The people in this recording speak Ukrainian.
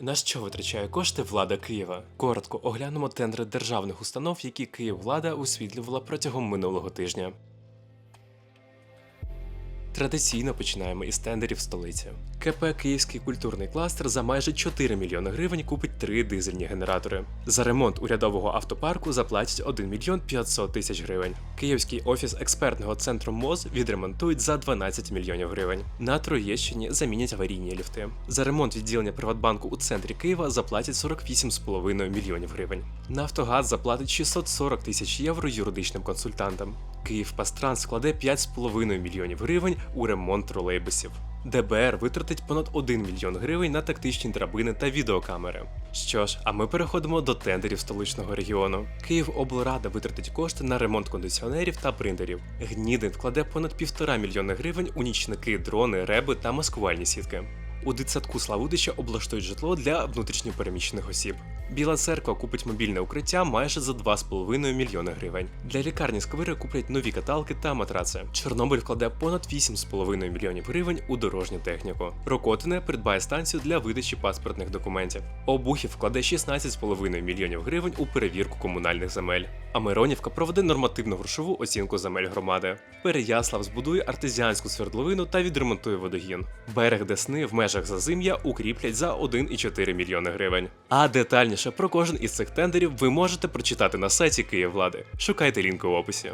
На що витрачає кошти влада Києва? Коротко оглянемо тендери державних установ, які Київвлада освітлювала протягом минулого тижня. Традиційно починаємо із тендерів столиці. КП Київський культурний кластер за майже 4 мільйони гривень купить три дизельні генератори. За ремонт урядового автопарку заплатять 1 мільйон 500 тисяч гривень. Київський офіс експертного центру МОЗ відремонтують за 12 мільйонів гривень. На Троєщині замінять аварійні ліфти. За ремонт відділення Приватбанку у центрі Києва заплатять 48,5 мільйонів гривень. Нафтогаз заплатить 640 тисяч євро юридичним консультантам. Київпастранс складе 5,5 мільйонів гривень у ремонт тролейбусів. ДБР витратить понад 1 мільйон гривень на тактичні драбини та відеокамери. Що ж, а ми переходимо до тендерів столичного регіону. Київоблрада витратить кошти на ремонт кондиціонерів та принтерів. Гнідин вкладе понад півтора мільйона гривень у нічники, дрони, реби та маскувальні сітки. У дитсадку Славутича облаштують житло для внутрішньопереміщених осіб. Біла церква купить мобільне укриття майже за 2,5 мільйони гривень. Для лікарні Сквири куплять нові каталки та матраци. Чорнобиль вкладе понад 8,5 мільйонів гривень у дорожню техніку. Рокотине придбає станцію для видачі паспортних документів. Обухів вкладе 16,5 мільйонів гривень у перевірку комунальних земель. А Миронівка проведе нормативну грошову оцінку земель громади. Переяслав збудує артезіанську свердловину та відремонтує водогін. Берег Десни в межах зазим'я укріплять за 1,4 мільйони гривень. А детальніше про кожен із цих тендерів ви можете прочитати на сайті Київвлади. Шукайте лінк у описі.